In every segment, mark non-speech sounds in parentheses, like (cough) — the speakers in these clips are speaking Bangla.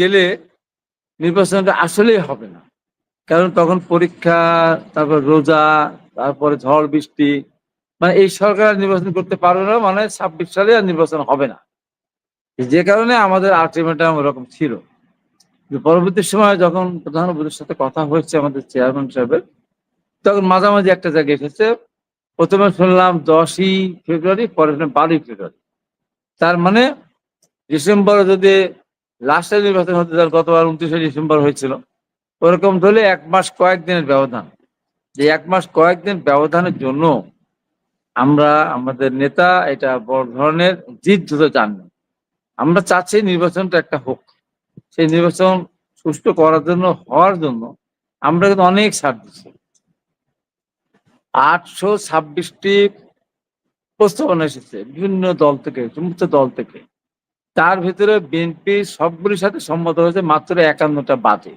গেলে নির্বাচনটা আসলেই হবে না। কারণ তখন পরীক্ষা, তারপর রোজা, তারপরে ঝড়, বৃষ্টি মানে এই সরকার নির্বাচন করতে পারবে না মানে ছাব্বিশ সালে আর নির্বাচন হবে না। যে কারণে আমাদের আলটিমেটাম ওরকম ছিল। পরবর্তী সময় যখন প্রধান প্রধানমন্ত্রীর সাথে কথা হয়েছে আমাদের চেয়ারম্যান সাহেবের, তখন মাঝামাঝি একটা জায়গায় এসেছে। প্রথমে শুনলাম দশই ফেব্রুয়ারি পরে শুনলাম বারোই ফেব্রুয়ারি। তার মানে ডিসেম্বরে যদি লাস্টের নির্বাচন হতে যার গতবার উনত্রিশে ডিসেম্বর হয়েছিল। ওরকম ধরলে এক মাস কয়েকদিনের ব্যবধান। যে এক মাস কয়েকদিন ব্যবধানের জন্য আমরা আমাদের নেতা এটা বড় ধরনের জিত দ্রুত চান আমরা চাচ্ছি নির্বাচনটা একটা হোক। সেই নির্বাচন সুষ্ঠু করার জন্য, হওয়ার জন্য আমরা কিন্তু অনেক ছাড় দিচ্ছি। আটশো ছাব্বিশটি প্রস্তাবনা এসেছে বিভিন্ন দল থেকে সমস্ত দল থেকে। তার ভিতরে বিএনপি সবগুলির সাথে সম্মত হয়েছে মাত্র একান্নটা বাদে।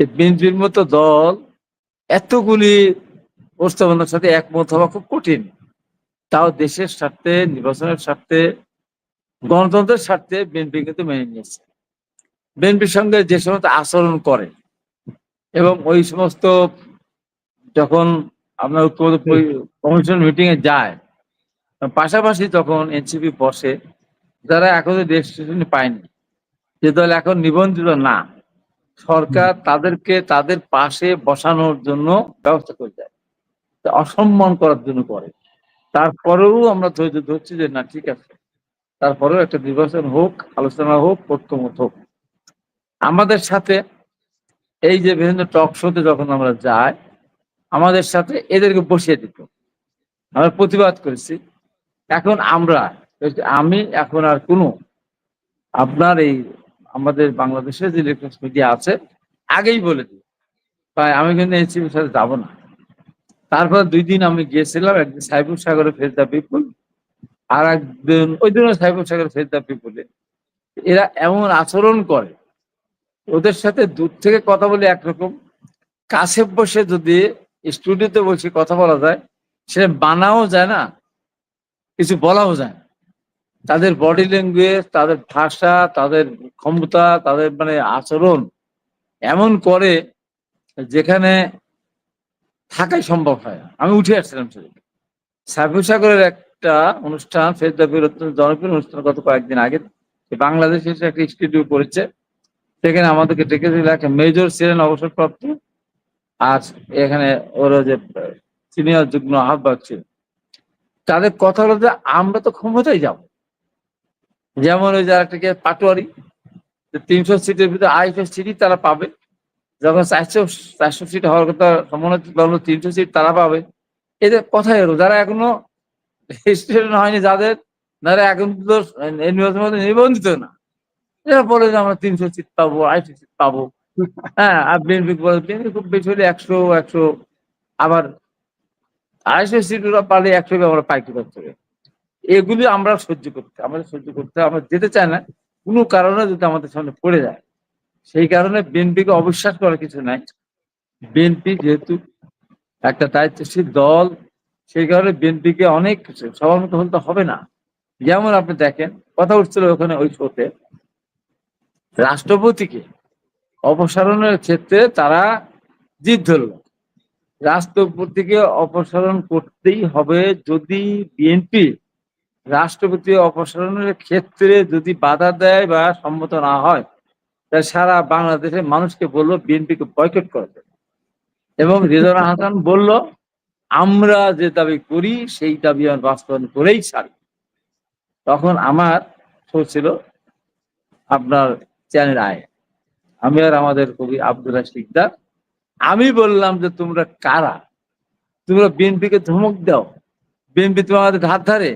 বিএনপির মতো দল এতগুলি প্রস্তাবনার সাথে একমত হওয়া খুব কঠিন। তাও দেশের স্বার্থে নির্বাচনের স্বার্থে গণতন্ত্রের স্বার্থে বিএনপি কিন্তু মেনে নিয়েছে। বিএনপির সঙ্গে যে সমস্ত আচরণ করে এবং ওই সমস্ত যখন আপনার কমিশন মিটিং এ যায় পাশাপাশি তখন এনসিপি বসে যারা এখনও রেজিস্ট্রেশন পায়নি, যে দল এখন নিবন্ধিত না, সরকার তাদেরকে তাদের পাশে বসানোর জন্য ব্যবস্থা করে দেয়। অসম্মান করার জন্য করে। তারপরেও আমরা ধৈর্য ধরছি যে না, ঠিক আছে। তারপরেও একটা নির্বাচন হোক, আলোচনা হোক প্রত্যমত হোক। আমাদের সাথে এই যে বিভিন্ন টক শোতে যখন আমরা যাই, আমাদের সাথে এদেরকে বসিয়ে দিত। আমরা প্রতিবাদ করেছি। এখন আমরা আমি এখন আর কোনো আপনার এই আমাদের বাংলাদেশের যে ইলেকট্রনিক্স মিডিয়া আছে, আগেই বলে দিই। তাই আমি কিন্তু এই এনসিপির সাথে যাব না। তারপর দুই দিন আমি গিয়েছিলাম, একদিন সাইবুল সাগরে ফেরদা পিপুল আর একদিন ওই দিনও সাইবুল সাগরে ফেরদা পিপুলে এরা এমন আচরণ করে, ওদের সাথে দূর থেকে কথা বলে একরকম। কাছে বসে যদি স্টুডিওতে বসে কথা বলা যায় সেটা বানাও যায় না, কিছু বলাও যায় তাদের বডি ল্যাঙ্গুয়েজ তাদের ভাষা, তাদের ক্ষমতা, তাদের মানে আচরণ এমন করে যেখানে থাকাই সম্ভব হয় আমি উঠে আসছিলাম সেদিকে সাইফুল সাগরের একটা অনুষ্ঠান অত্যন্ত জনপ্রিয় অনুষ্ঠান গত কয়েকদিন আগে বাংলাদেশে একটা ইনস্টিটিউট করেছে সেখানে আমাদেরকে ডেকেছিল একটা মেজর ছিলেন অবসরপ্রাপ্ত। আর এখানে ওর যে সিনিয়র যুগ্ম আহ্বায়ক ছিল তাদের কথা হলো যে আমরা তো ক্ষমতায় যাব। যেমন ওই যারা থেকে পাটোয়ারি তিনশো সিটের ভিতরে আইএফএস সিটই তারা পাবে। যখন চারশো চারশো সিট হওয়ার কথা সম্ভাবনা তিনশো সিট তারা পাবে। এদের কথাই হলো, যারা এখনও রেজিস্ট্রেশন হয়নি যাদের যারা এখন তো নিবন্ধিত না। এরা বলে যে আমরা তিনশো সিট পাবো, আড়াইশো সিট পাবো। হ্যাঁ আর বিএনপি বলে বিএনপি খুব বেশি হলে একশো একশো, আবার আড়াইশো সিট ওরা পারলে একশো আমরা পাইতে পারতে এগুলি আমরা সহ্য করতে, আমাদের সহ্য করতে, আমরা যেতে চাই না। কোনো কারণে যদি আমাদের সামনে পড়ে যায়, সেই কারণে বিএনপিকে অবিশ্বাস করার কিছু নাই। বিএনপি যেহেতু একটা দায়িত্বশীল দল, সেই কারণে বিএনপিকে অনেক কিছু, সবার মতো হলে তো হবে না। যেমন আপনি দেখেন, কথা উঠছিল ওখানে ওই শোতে, রাষ্ট্রপতিকে অপসারণের ক্ষেত্রে তারা জিদ ধরল রাষ্ট্রপতিকে অপসারণ করতেই হবে যদি বিএনপি রাষ্ট্রপতি অপসারণের ক্ষেত্রে যদি বাধা দেয় বা সম্মত না হয় তাহলে সারা বাংলাদেশের মানুষকে বলল বিএনপিকে বয়কট করে এবং রিজওয়ান হাসান বলল, আমরা যে দাবি করি, সেই দাবি আমি বাস্তবায়ন করেই ছাড়ি। তখন আমার শো ছিল আপনার চ্যানেল আয়। আমি আর আমাদের কবি আব্দুল শিকদার আমি বললাম যে, তোমরা কারা? তোমরা বিএনপিকে ধমক দাও। বিএনপি তোমাদের ধার ধারে।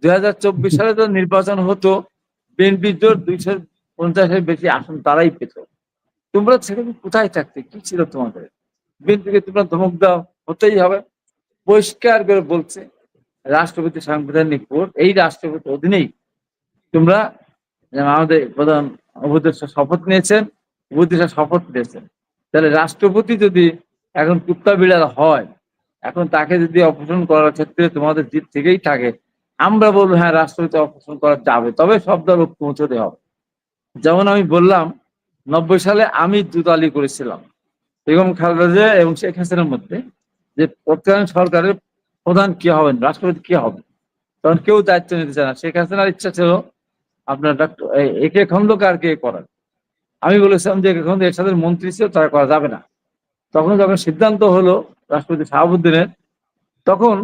দুই হাজার চব্বিশ সালে তো নির্বাচন হতো, বিএনপি জোর দুইশো পঞ্চাশের বেশি আসন তারাই পেত। তোমরা সেখানে কোথায় থাকতে? কি ছিল তোমাদের? বিএনপিকে তোমরা ধমক দাও, হতেই হবে। পরিষ্কার করে বলছে রাষ্ট্রপতি সাংবিধানিক কোর্ট এই রাষ্ট্রপতির অধীনেই তোমরা আমাদের প্রধান উপদেষ্টা শপথ নিয়েছেন উপদেষ্টা শপথ নিয়েছেন তাহলে রাষ্ট্রপতি যদি এখন কুত্তা বিড়াল হয়, এখন তাকে যদি অপসারণ করার ক্ষেত্রে তোমাদের জিত থেকেই থাকে আমরা বলব হ্যাঁ রাষ্ট্রপতি অপসারণ করা যাবে। তবে সব দল ঐক্যমত হবে। যেমন আমি বললাম, নব্বই সালে আমি দুতালি করেছিলাম, বেগম খালেদা জিয়া এবং শেখ হাসিনার মধ্যে, যে তৎকালীন সরকারের প্রধান কি হবেন, রাষ্ট্রপতি কি হবে তখন কেউ দায়িত্ব নিতে চায় না। শেখ হাসিনার ইচ্ছা ছিল, আপনার ডাক্তার একে খন্দকারকে করার। আমি বলেছিলাম যে একে খন্দ এর সাথে মন্ত্রী ছিল, তারা করা যাবে না। তখন যখন সিদ্ধান্ত হলো রাষ্ট্রপতি শাহাবুদ্দিনের, তখন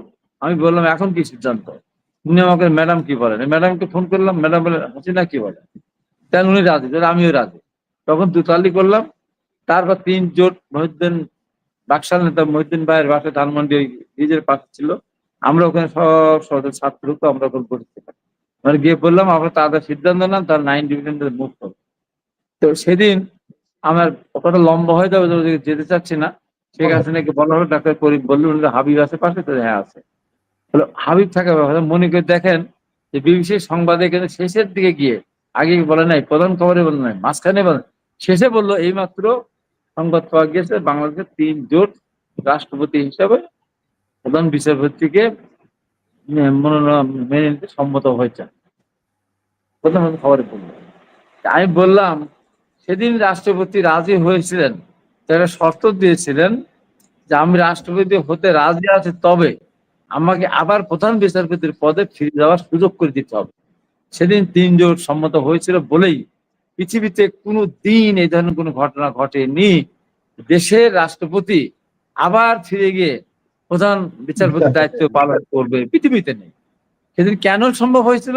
আমি বললাম, এখন কি সিদ্ধান্ত? উনি আমাকে, ম্যাডাম কি বলেন? ম্যাডামকে ফোন করলাম, ম্যাডাম বলে, হাসিনা কি বলে? তাই উনি রাজি? তাহলে আমিও রাজি। তখন দুতালি করলাম। তারপর তিন জোট মহিউদ্দিন, বাকশাল নেতা মহিউদ্দিন ভাইয়ের বাসা ধানমন্ডি ব্রিজের পাশে ছিল। আমরা ওখানে সব সদর ছাত্র তো, আমরা ওখানে পড়েছিলাম মানে গিয়ে বললাম, আমরা তাদের সিদ্ধান্ত নেন, তার নাইন ডিভিশন মুভ করব তো সেদিন আমার কতটা লম্বা হয়ে যাবে যেতে চাচ্ছি না। শেখ হাসিনাকে বলা হলো, ডাক্তার করিম বললেন, হাবিব আছে পাশে? তো হ্যাঁ আছে। হলো হাবিব থাকা ব্যাপার মনে করে দেখেন যে বিবিসির সংবাদে কিন্তু শেষের দিকে গিয়ে আগে বলে নাই, প্রধান খবরে বলে নাই, মাঝখানে বলে শেষে বলল এইমাত্র সংবাদ পাওয়া গিয়েছে বাংলাদেশের তিন জোট রাষ্ট্রপতি হিসাবে প্রধান বিচারপতিকে মনোনয়ন মেনে নিতে সম্মত হয়েছে। প্রধান খবরে বলল। আমি বললাম, সেদিন রাষ্ট্রপতি রাজি হয়েছিলেন, তারা শর্ত দিয়েছিলেন যে আমি রাষ্ট্রপতি হতে রাজি আছি তবে আমাকে আবার প্রধান বিচারপতির পদে ফিরে যাওয়ার সুযোগ করে দিতে হবে। সেদিন তিন জোট সম্মত হয়েছিল বলেই পৃথিবীতে কোনো দিন এই ধরনের কোনো ঘটনা ঘটেনি। দেশের রাষ্ট্রপতি আবার ফিরে গিয়ে প্রধান বিচারপতির দায়িত্ব পালন করবে পৃথিবীতে নেই। সেদিন কেন সম্ভব হয়েছিল?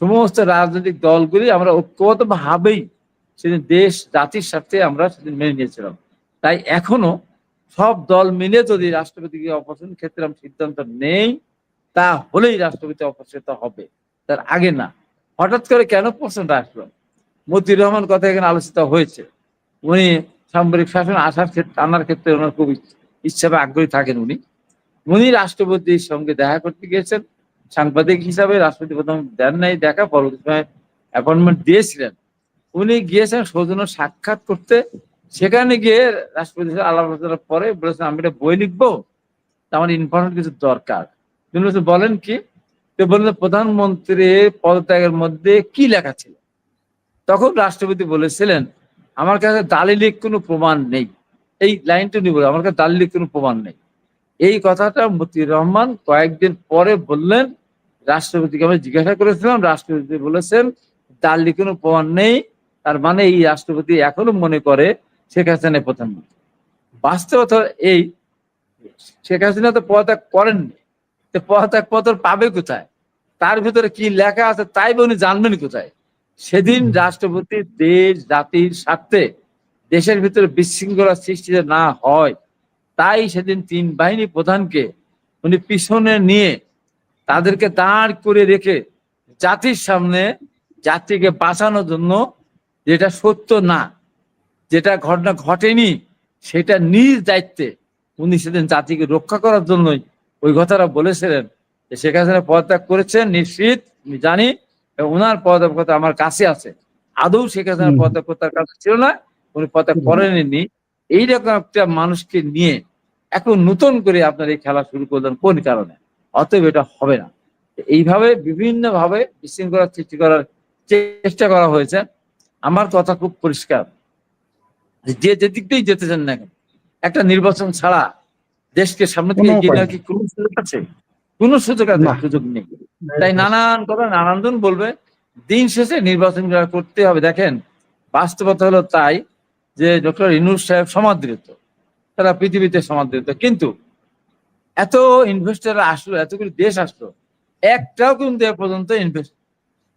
সমস্ত রাজনৈতিক দলগুলি আমরা ঐক্যবদ্ধ ভাবেই সেদিন দেশ জাতির স্বার্থে আমরা সেদিন মেনে নিয়েছিলাম। তাই এখনও সব দল মিলে যদি রাষ্ট্রপতিকে অপছন্দ ক্ষেত্রে আমরা সিদ্ধান্ত নেই তা হলেই রাষ্ট্রপতি অপছন্দ হবে। তার আগে না। হঠাৎ করে কেন প্রশ্নটা আসলো? মতিউর রহমান কথা এখানে আলোচিত হয়েছে। উনি সামরিক শাসন আসার ক্ষেত্রে, আনার ক্ষেত্রে ওনার খুব ইচ্ছা- আগ্রহী থাকেন উনি। উনি রাষ্ট্রপতির সঙ্গে দেখা করতে গিয়েছেন। সাংবাদিক হিসাবে রাষ্ট্রপতি প্রথম দেন নাই দেখা, পরবর্তী সময় অ্যাপয়েন্টমেন্ট দিয়েছিলেন। উনি গিয়েছেন সৌজন্য সাক্ষাৎ করতে। সেখানে গিয়ে রাষ্ট্রপতি আলাপ পরে বলেছেন আমি একটা বই লিখব আমার ইনফরমেশন কিছু দরকার। তিনি বলেন কি? তো বললেন প্রধানমন্ত্রীর পদত্যাগের মধ্যে কি লেখা ছিল? তখন রাষ্ট্রপতি বলেছিলেন, আমার কাছে দালিলিক কোনো প্রমাণ নেই। এই লাইনটা নিব আমার কাছে দালিলিক কোনো প্রমাণ নেই। এই কথাটা মতিউর রহমান কয়েকদিন পরে বললেন, রাষ্ট্রপতিকে আমি জিজ্ঞাসা করেছিলাম, রাষ্ট্রপতি বলেছেন, দালিলিক কোনো প্রমাণ নেই। তার মানে এই রাষ্ট্রপতি এখনও মনে করে শেখ হাসিনা প্রধানমন্ত্রী। বাস্তবতা এই শেখ হাসিনা তো পদত্যাগ করেননি। তো পদত্যাগ পত্র পাবে কোথায়? তার ভিতরে কি লেখা আছে তাই উনি জানবেন কোথায়? সেদিন রাষ্ট্রপতি দেশ জাতির স্বার্থে দেশের ভিতরে বিশৃঙ্খলা সৃষ্টি না হয় তাই সেদিন তিন বাহিনী প্রধানকে উনি পিছনে নিয়ে তাদেরকে দাঁড় করে রেখে জাতির সামনে জাতিকে বাঁচানোর জন্য যেটা সত্য না যেটা ঘটনা ঘটেনি সেটা নিজ দায়িত্বে উনি সেদিন জাতিকে রক্ষা করার জন্যই ওই কথাটা বলেছিলেন যে শেখ হাসিনা পদত্যাগ করেছেন নিশ্চিত আমি জানি ওনার পদত্যাগ আমার কাছে আছে। আদৌ শেখ হাসিনা পদত্যাগ তার কাছে ছিল না উনি পদত্যাগ। করেননি। এইরকম একটা মানুষকে নিয়ে এখন নতুন করে আপনার এই খেলা শুরু করলেন কোন কারণে? অতএব এটা হবে না। এইভাবে বিভিন্ন ভাবে বিশৃঙ্খলা সৃষ্টি করার চেষ্টা করা হয়েছে। আমার কথা খুব পরিষ্কার। যে যে যেদিক দিয়েই যেতে চান না একটা নির্বাচন ছাড়া দেশকে সামনে থেকে এগিয়ে নেওয়ার কি কোনো সুযোগ আছে? কোনো সুযোগ আছে সুযোগ নেই। তাই নানান কথা নানানজন বলবে দিন শেষে নির্বাচন করা করতে হবে। দেখেন বাস্তবতা হলো তাই যে ডক্টর ইনুস সাহেব সমাদৃত তারা পৃথিবীতে সমাদৃত। কিন্তু এত ইনভেস্টার আসলো এতগুলো দেশ আসলো একটাও কিন্তু এ পর্যন্ত ইনভেস্ট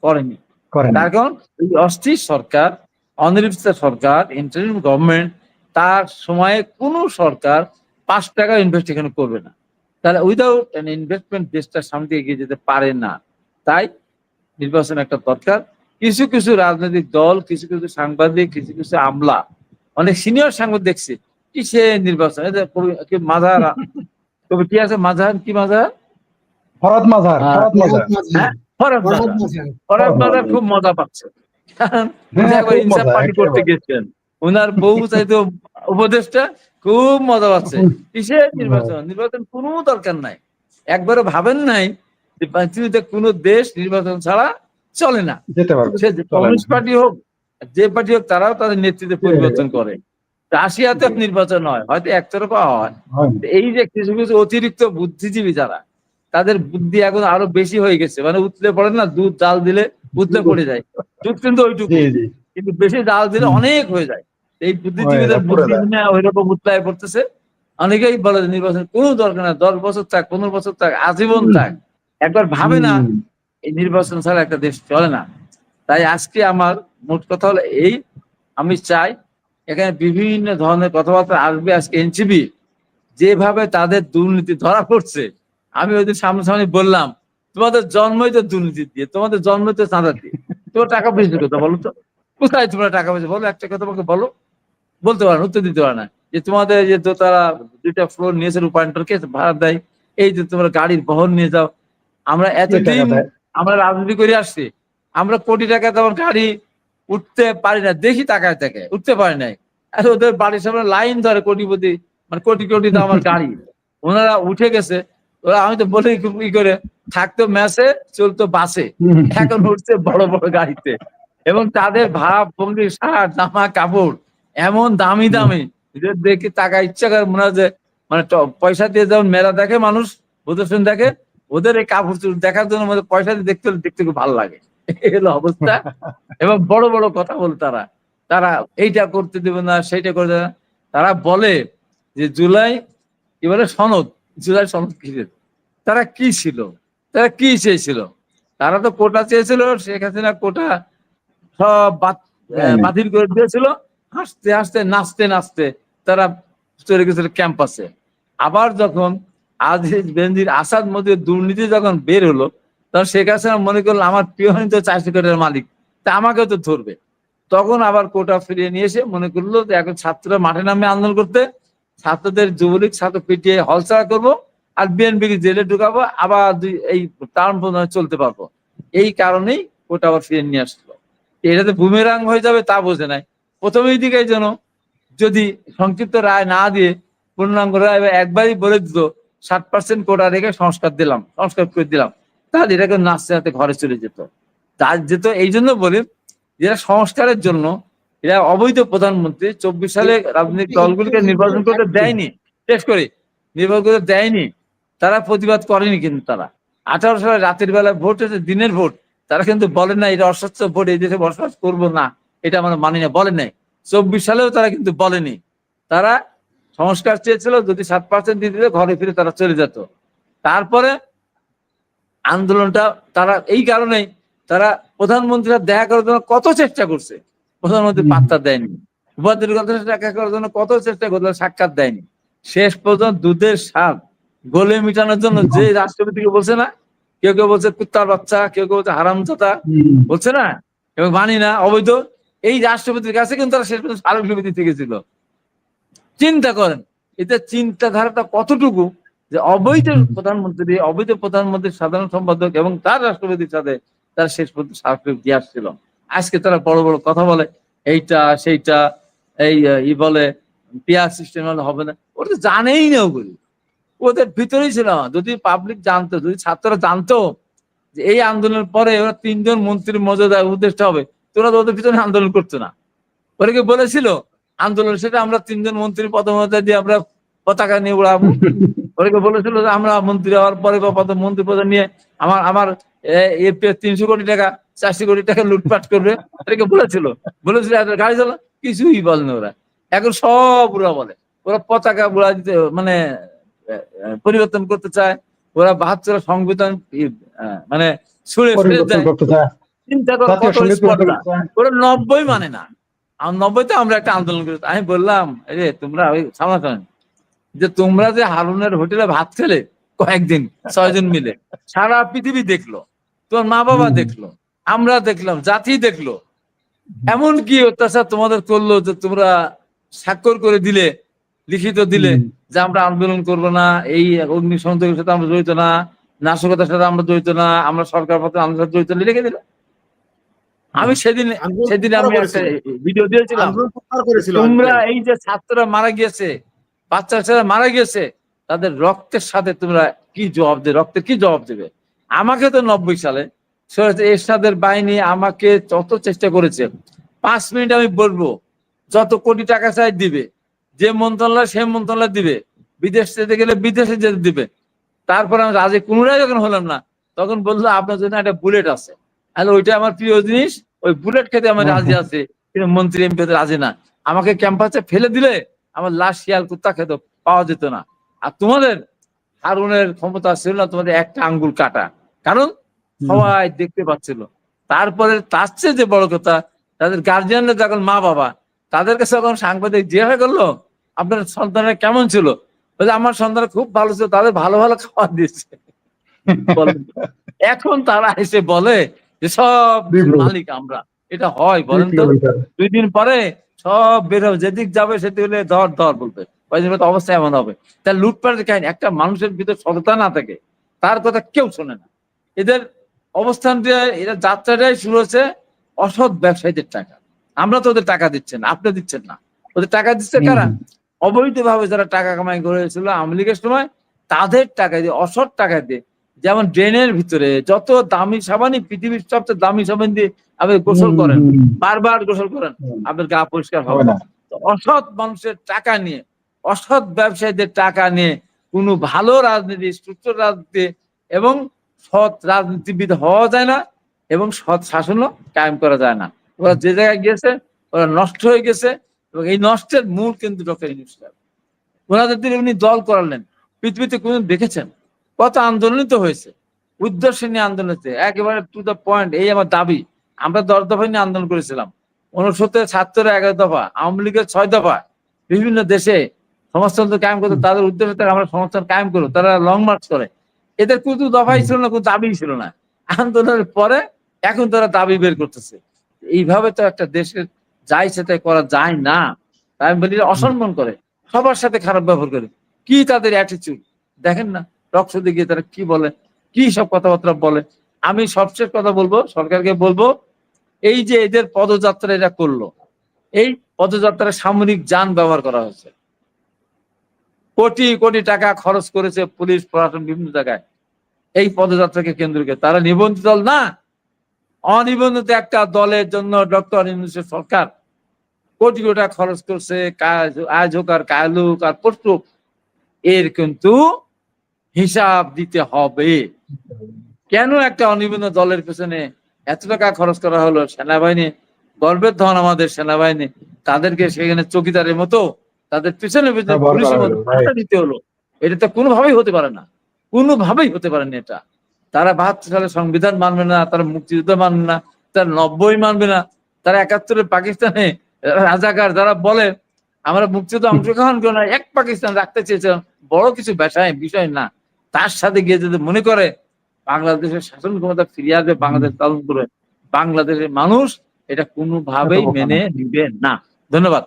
করেনি। করেন। তার কারণ এই অস্থির সরকার অনির্দিষ্ট সরকার ইন্টারিম গভর্নমেন্ট তার সময়ে কোনো সরকার পাঁচ টাকা ইনভেস্ট এখানে করবে না। তাহলে উইদাউট ইনভেস্টমেন্ট দেশটার সামনে এগিয়ে যেতে পারে না। তাই নির্বাচন একটা দরকার। কিছু কিছু রাজনৈতিক দল কিছু কিছু সাংবাদিক কিছু কিছু আমলা অনেক সিনিয়র সাংবাদিক দেখছি কি সে নির্বাচন মাজার? (laughs) তবে কি আছে মাজার? কি মাজার? ফরাদ মাজার হ্যাঁ। ফরাদ মাজার। হ্যাঁ ফরাদ মাজার। ফরাদ মাজার খুব মজা পাচ্ছে। ইনসাফ পার্টি করতে গেছেন। ওনার বউ চাইতে উপদেশটা খুব মজা পাচ্ছে। কিসের নির্বাচন? নির্বাচন কোনো দরকার নাই। একবারও ভাবেন নাই যে পৃথিবীতে কোনো দেশ নির্বাচন ছাড়া চলে না। সে। কমিউনিস্ট পার্টি হোক যে পার্টি হোক তারাও তাদের নেতৃত্বে পরিবর্তন করে। রাশিয়াতে নির্বাচন হয় হয়তো একতরফা হয়। হয়। এই যে কিছু কিছু অতিরিক্ত বুদ্ধিজীবী যারা তাদের বুদ্ধি এখন আরও বেশি হয়ে গেছে। মানে উতলে পড়ে না দুধ জাল দিলে উতলে পড়ে যায়। দুধ কিন্তু ওইটুকু কিন্তু বেশি জাল দিলে অনেক হয়ে যায়। এই বুদ্ধিজীবীদের বুদ্ধি ওই রকম উতলায় পড়তেছে অনেকেই বলে নির্বাচন কোনো দরকার না দশ বছর থাক পনেরো বছর থাক আজীবন থাক। একবার ভাবে না এই নির্বাচন ছাড়া একটা দেশ চলে না। তাই আজকে আমার মোট কথা হলো এই আমি চাই এখানে বিভিন্ন ধরনের কথাবার্তা আসবে। আজকে এনসিবি যেভাবে তাদের দুর্নীতি ধরা পড়ছে আমি ওই দিন সামনাসামনি বললাম তোমাদের জন্মই তো দুর্নীতি দিয়ে তোমাদের জন্মই তো চাঁদা দিয়ে। তোমার টাকা পয়সা কথা বলো তো। কোথায় তোমরা টাকা পয়সা? বলো একটা কথা তোমাকে বলো। বলতে পারো উত্তর দিতে পারো না। যে তোমাদের যে তো তারা দুইটা ফ্লোর নিয়েছে রূপান্তরকে ভাড়া দেয়। এই যে তোমরা গাড়ির বহন নিয়ে যাও। আমরা টাকা এতদিন আমরা রাজনীতি করে আসছি। আমরা কোটি টাকা তোমার গাড়ি উঠতে পারি না দেখি টাকায় থেকে উঠতে পারি নাই। আর ওদের বাড়ির সামনে লাইন ধরে কোটিপতি মানে কোটি কোটি তো আমার গাড়ি। ওনারা উঠে গেছে ওরা আমি তো বলি কি করে থাকতো ম্যাচে চলতো বাসে। এখন উঠছে বড় বড় গাড়িতে। এবং তাদের ভাব ভঙ্গি শার্ট জামা কাপড় এমন দামি দামি। যে দেখে টাকা ইচ্ছা করে মনে হয় যে মানে পয়সা দিয়ে যেমন মেলা দেখে মানুষ প্রদর্শন দেখে ওদের এই কাপড় চোপড় দেখার জন্য আমাদের পয়সা দিয়ে দেখতে হলে দেখতে খুব ভালো লাগে। এই হলো অবস্থা। এবং বড় বড় কথা বলে তারা। তারা এইটা করতে দেবে না সেইটা করে দেবে না। তারা বলে যে জুলাই কি বলে সনদ। জুলাই সনদ তারা কি ছিল? তারা কি চেয়েছিল? তারা তো কোটা চেয়েছিল শেখ হাসিনা কোটা সব হ্যাঁ। আহ, বাতিল করে দিয়েছিল। হাসতে হাসতে নাচতে নাচতে তারা চলে গেছিল ক্যাম্পাসে। আবার যখন আজিজ বেনজির আসাদ মধ্যে দুর্নীতি যখন বের হলো তখন শেখ হাসিনা মনে করল আমার তো চারশো কোটির মালিক তা আমাকেও তো ধরবে। তখন আবার কোটা ফিরিয়ে নিয়ে এসে মনে করল যে এখন ছাত্ররা মাঠে নামে আন্দোলন করতে ছাত্রদের যুবলীগ, ছাত্র পিটিয়ে হলসাড়া করব আর বিএনপি জেলে ঢুকাবো, আবার এই টার্ম চলতে পারব। এই কারণেই ওটা আবার ফিরে নিয়ে আসলো। এটাতে বুমেরাং হয়ে যাবে তা বোঝে নাই। প্রথমেই দিকে যেন যদি সংক্ষিপ্ত রায় না দিয়ে পূর্ণাঙ্গ রায় একবারই বলে দিত, ষাট পার্সেন্ট কোটা রেখে সংস্কার দিলাম, সংস্কার করে দিলাম, তাহলে এটাকে নাচতে নাচতে ঘরে চলে যেত। তার যেত এই জন্য বলি যেটা সংস্কারের জন্য এরা অবৈধ প্রধানমন্ত্রী চব্বিশ সালে রাজনৈতিক দলগুলিকে নির্বাচন করতে দেয়নি। শেষ করে। নির্বাচন করতে দেয়নি। তারা প্রতিবাদ করেনি কিন্তু তারা। আঠারো সালে রাতের বেলা ভোট হচ্ছে দিনের ভোট। তারা কিন্তু বলে না এটা অস্বচ্ছ ভোট এই দেশে বসবাস করব না। এটা আমরা মানি না। বলে নাই। চব্বিশ সালেও তারা কিন্তু বলেনি। তারা সংস্কার চেয়েছিল যদি সাত পার্সেন্ট দিয়ে দিলে ঘরে ফিরে তারা চলে যেত। তারপরে আন্দোলনটা তারা এই কারণেই তারা প্রধানমন্ত্রীরা দেখা করার জন্য কত চেষ্টা করছে। প্রধানমন্ত্রী। পাত্তা দেয়নি। উপাধির কথা দেখা করার জন্য কত চেষ্টা করছে সাক্ষাৎ দেয়নি। শেষ পর্যন্ত দুধের স্বাদ গোলে মিটানোর জন্য যে রাষ্ট্রপতিকে বলছে না কেউ কেউ বলছে কুত্তার বাচ্চা কেউ কেউ বলছে হারামজাদা হুম, বলছে না? এবং মানি না অবৈধ। এই রাষ্ট্রপতির কাছে কিন্তু তারা শেষ পর্যন্ত স্মারকলিপি গেছিল। চিন্তা করেন এতে চিন্তাধারাটা কতটুকু যে অবৈধ প্রধানমন্ত্রী অবৈধ প্রধানমন্ত্রীর সাধারণ সম্পাদক এবং তার রাষ্ট্রপতির সাথে তারা শেষ পর্যন্ত স্মারকলিপি দিয়ে আসছিল। আজকে তারা বড় বড় কথা বলে, এইটা, সেইটা, এই ই বলে পিয়ার সিস্টেম হলে হবে না। ওরা তো জানেই না ওগুলি। ওদের ভিতরেই ছিল। যদি পাবলিক জানতো, যদি ছাত্ররা জানতো যে এই আন্দোলনের পরে ওরা তিনজন মন্ত্রীর মর্যাদা উদ্দেশ্য হবে তোরা তো ওদের ভিতরে আন্দোলন করতো না। ওরা কি বলেছিল? আন্দোলন সেটা আমরা তিনজন মন্ত্রীর পদমর্যাদা দিয়ে আমরা পতাকা নিয়ে উড়াবো? ওরাকে বলেছিল যে আমরা মন্ত্রী হওয়ার পরে বা মন্ত্রী পদ নিয়ে আমার আমার তিনশো কোটি টাকা চারশো কোটি টাকা লুটপাট করবে। এটাকে বলেছিল বলেছিল গাড়ি চালা কিছুই বলেনি ওরা। এখন সব ওরা বলে। ওরা পতাকা বুড়া দিতে মানে পরিবর্তন করতে চায়। ওরা বাহাত্তর সংবিধান মানে ছুড়ে ফেলে দেয়। চিন্তা করো কত স্পর্ধা পরিবর্তন করতে চায়। ওরা নব্বই মানে না। আর নব্বইতে আমরা একটা আন্দোলন করি আমি বললাম রে তোমরা ওই সামলাতেন যে তোমরা যে হারুনের হোটেলে ভাত খেলে কয়েকদিন ছয়জন মিলে সারা পৃথিবী দেখল। তোমার মা বাবা দেখল। আমরা দেখলাম জাতি দেখল। এমন কি অত্যাচার তোমাদের করল যে তোমরা স্বাক্ষর করে দিলে লিখিত দিলে যে আমরা আন্দোলন করব না এই অগ্নি সংযোগের সাথে আমরা জড়িত না নাশকতার সাথে আমরা জড়িত না আমরা সরকার পথে আন্দোলন জড়িত না, লিখে দিল। আমি সেদিন সেদিন আমি একটা ভিডিও দিয়েছিলাম। তোমরা এই যে ছাত্ররা মারা গিয়েছে বাচ্চা ছেলেরা মারা গিয়েছে তাদের রক্তের সাথে তোমরা কি জবাব দেবে রক্তের কি জবাব দেবে? আমাকে তো নব্বই সালে সৈয়দ এরশাদের বাহিনী আমাকে যত চেষ্টা করেছে পাঁচ মিনিট আমি বলব যত কোটি টাকা চাই দিবে যে মন্ত্রণালয় সে মন্ত্রণালয় দিবে বিদেশ যেতে গেলে বিদেশে যেতে দিবে। তারপরে আমি রাজি পুনরায় যখন হলাম না তখন বলল আপনার জন্য একটা বুলেট আছে। তাহলে ওইটা আমার প্রিয় জিনিস ওই বুলেট খেতে আমার রাজি আছে কিন্তু মন্ত্রী এমপি রাজি না। আমাকে ক্যাম্পাসে ফেলে দিলে আমার লাশ শিয়াল কুত্তা খেতে পাওয়া যেত না। আর তোমাদের হারুনের ক্ষমতা ছিল না তোমাদের একটা আঙ্গুল কাটা। কারণ সবাই দেখতে পাচ্ছিল। তারপরে তার চেয়ে যে বড় কথা তাদের গার্জিয়ানরা যখন মা বাবা তাদের কাছে যখন সাংবাদিক জিজ্ঞাসা করল আপনার সন্তানের কেমন ছিল? বলে আমার সন্তান খুব ভালো ছিল তাদের ভালো ভালো খাবার দিচ্ছে (laughs) এখন তারা এসে বলে যে সব মালিক আমরা। এটা হয় বলেন তো। দুই দিন পরে সব বের হবে যেদিক যাবে সেটি হলে ধর ধর বলবে। কয়েকদিন পরে অবস্থা এমন হবে। তার লুটপাটের কাহিনী একটা মানুষের ভিতরে সততা না থাকে তার কথা কেউ শোনে না। এদের অবস্থানটা এরা যাত্রাটাই শুরু হচ্ছে অসৎ ব্যবসায়ীদের টাকা। আমরা তো ওদের টাকা দিচ্ছেন আপনি দিচ্ছেন না। ওদের টাকা দিচ্ছে কারা? অবৈধভাবে যারা টাকা কামাই করেছিল আওয়ামী লীগের সময় তাদের টাকা দিয়ে অসৎ টাকা দিয়ে যেমন ড্রেনের ভিতরে যত দামি সাবানই পৃথিবীর সবচেয়ে দামি সাবান দিয়ে আপনি গোসল করেন বারবার গোসল করেন আপনার গা পরিষ্কার হবে না। অসৎ মানুষের টাকা নিয়ে অসৎ ব্যবসায়ীদের টাকা নিয়ে কোনো ভালো রাজনীতি সুস্থ রাজনীতি এবং সৎ রাজনীতিবিদ হওয়া যায় না এবং সৎ শাসনও কায়েম করা যায় না। ওরা যে জায়গায় গিয়েছে, ওরা নষ্ট হয়ে গেছে এবং এই নষ্টের মূল কিন্তু ডক্টর ইউনুস। ওনাদের দিয়ে উনি দল করালেন। পৃথিবীতে কোন দেখেছেন? কত আন্দোলনই তো হয়েছে। উদ্দেশ্য নিয়ে আন্দোলন একেবারে টু দ্য পয়েন্ট এই আমার দাবি। আমরা দশ দফা নিয়ে আন্দোলন করেছিলাম। উনসত্তর ছাত্রের এগারো দফা, আওয়ামী লীগের ছয় দফা। বিভিন্ন দেশে সমাজতন্ত্র কায়েম করতে তাদের উদ্দেশ্য আমরা সমাজতন্ত্র কায়েম করব। তারা লং মার্চ করে। এদের কোনো দফাই ছিল না, কোনো দাবি ছিল না। আন্দোলনের পরে এখন তারা দাবি বের করতেছে। এইভাবে তো একটা দেশের যাই সেটা করা যায় না। আমি বলি অসম্মান করে, সবার সাথে খারাপ ব্যবহার করে। কি তাদের অ্যাটিচিউড দেখেন না টকশোতে গিয়ে তারা কি বলে, কি সব কথাবার্তা বলে। আমি সবশেষ কথা বলব, সরকারকে বলব, এই যে এদের পদযাত্রা এরা করল, এই পদযাত্রায় সামরিক যান ব্যবহার করা হয়েছে। কোটি কোটি টাকা খরচ করেছে পুলিশ, প্রশাসন বিভিন্ন জায়গায়। এই পদযাত্রাকে কেন্দ্র করে। তারা নিবন্ধিত দল না। অনিবন্ধিত একটা দলের জন্য ডক্টর ইউনুসের সরকার কোটি কোটি খরচ করছে কাজ- আয়োজক আর কায়লুক আর প্রস্তুক এর কিন্তু হিসাব দিতে হবে। কেন একটা অনিবন্ধিত দলের পেছনে এত টাকা খরচ করা হলো? সেনাবাহিনী গর্বের ধন আমাদের সেনাবাহিনী। তাদেরকে সেখানে চকিদারের মতো তাদের পিছনে পিছনে পুলিশের মতো দিতে হলো। এটা তো কোনোভাবেই হতে পারে না। কোনোভাবেই হতে পারে না এটা। তারা বাহাত্তর সালে সংবিধান মানবে না তারা মুক্তিযুদ্ধ মানবে না তারা নব্বই মানবে না তারা একাত্তরে পাকিস্তানে রাজাকার যারা বলে আমরা মুক্তিযুদ্ধ অংশগ্রহণ করে না এক পাকিস্তান রাখতে চেয়েছিলাম বড় কিছু বিষয় বিষয় না। তার সাথে গিয়ে যদি মনে করে বাংলাদেশের শাসন ক্ষমতা ফিরিয়ে আসবে বাংলাদেশ পালন করে বাংলাদেশের মানুষ এটা কোনোভাবেই। মেনে নিবে না। ধন্যবাদ।